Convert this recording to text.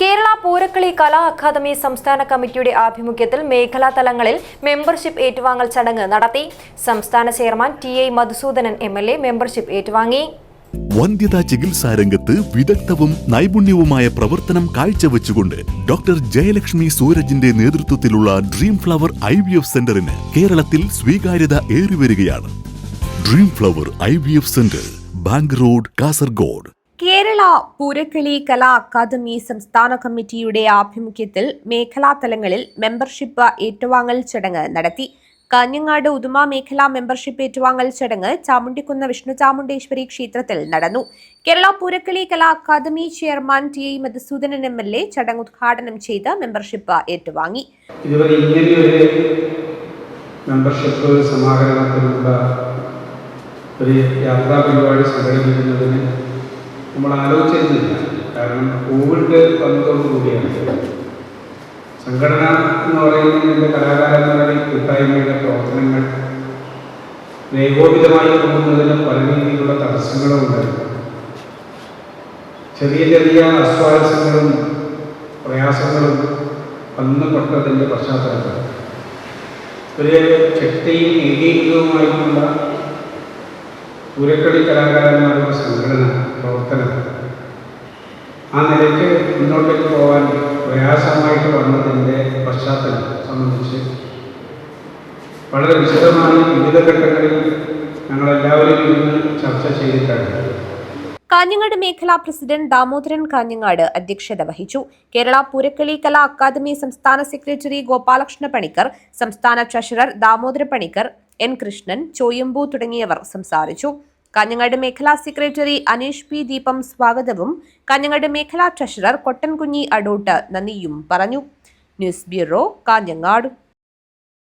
Kerala Poorakkali Kala academy സംസ്ഥാന കമ്മിറ്റിയുടെ ആഭിമുഖ്യത്തിൽ മേഖലാ തലങ്ങളിൽ മെമ്പർഷിപ്പ് ഏറ്റുവാങ്ങൽ ചടങ്ങ് നടത്തി. സംസ്ഥാന chairman T I Madhusoodanan M L A membership ഏറ്റുവാങ്ങി. വന്ധ്യതാ ചികിത്സാ രംഗത്ത് വിദഗ്ധവും നൈപുണ്യവുമായ പ്രവർത്തനം കാഴ്ചവെച്ചുകൊണ്ട് ഡോക്ടർ ജയലക്ഷ്മി സൂരജിന്റെ നേതൃത്വത്തിലുള്ള dream flower I V F സെന്ററിന് കേരളത്തിൽ സ്വീകാര്യത ഏറിവരികയാണ്. Dream flower I V F centre bank road Kasaragod. Kerala Poorakkali Kala academy സംസ്ഥാന കമ്മിറ്റിയുടെ ആഭിമുഖ്യത്തിൽ മേഖലാ തലങ്ങളിൽ മെമ്പർഷിപ്പ് ഏറ്റുവാങ്ങൽ ചടങ്ങ് നടത്തി. കാഞ്ഞങ്ങാട് ഉദുമ മേഖലാ മെമ്പർഷിപ്പ് ഏറ്റുവാങ്ങൽ ചടങ്ങ് ചാമുണ്ടിക്കുന്ന് വിഷ്ണു ചാമുണ്ടേശ്വരി ക്ഷേത്രത്തിൽ നടന്നു. Kerala Poorakkali Kala academy chairman T I Madhusoodanan M L A ചടങ്ങ് ഉദ്ഘാടനം ചെയ്ത് മെമ്പർഷിപ്പ് ഏറ്റുവാങ്ങി. മെമ്പർഷിപ്പ് സമാഹരണത്തിനുള്ള ഒരു യാത്രാ പരിപാടി സംഘടിപ്പിക്കുന്നതിന് നമ്മൾ ആലോചിച്ചിരുന്നില്ല. കാരണം കോവിഡ് വന്നതോടുകൂടിയാണ് സംഘടന എന്ന് പറയുന്നതിന്റെ കലാകാരന്മാരുടെ കൂട്ടായ്മയുടെ പ്രവർത്തനങ്ങൾ ഏകോപിതമായി പോകുന്നതിന് പല രീതിയിലുള്ള തടസ്സങ്ങളും ഉണ്ടായിരുന്നു ചെറിയ ചെറിയ അസ്വാരസ്യങ്ങളും പ്രയാസങ്ങളും വന്നുപെട്ടതിന്റെ പശ്ചാത്തലത്തിൽ. ഒരു ശക്തിയും ഏകീകൃതവുമായിട്ടുള്ള പൂരക്കളി കലാകാരന്മാരുടെ സംഘടന മുന്നോട്ടേക്ക് പോകാൻ പ്രയാസമായിട്ട് വന്നതിന്റെ പശ്ചാത്തലം സംബന്ധിച്ച് വളരെ വിശദമായി വിവിധ ഘട്ടങ്ങളിൽ ഞങ്ങളെല്ലാവരും ഇന്ന് ചർച്ച ചെയ്തിട്ടുണ്ട്. കാഞ്ഞങ്ങാട് മേഖലാ പ്രസിഡന്റ് ദാമോദരൻ കാഞ്ഞങ്ങാട് അധ്യക്ഷത വഹിച്ചു. കേരള പൂരക്കളി കലാ അക്കാദമി സംസ്ഥാന സെക്രട്ടറി ഗോപാലകൃഷ്ണ പണിക്കർ സംസ്ഥാന ട്രഷറർ ദാമോദര പണിക്കർ എൻ കൃഷ്ണൻ ചോയമ്പു തുടങ്ങിയവർ സംസാരിച്ചു. കാഞ്ഞങ്ങാട് മേഖലാ സെക്രട്ടറി അനീഷ് പി ദീപം സ്വാഗതവും. കാഞ്ഞങ്ങാട് മേഖലാ ട്രഷറർ കൊട്ടൻകുഞ്ഞി അടോട്ട് നന്ദിയും പറഞ്ഞു. News bureau Kanhangad.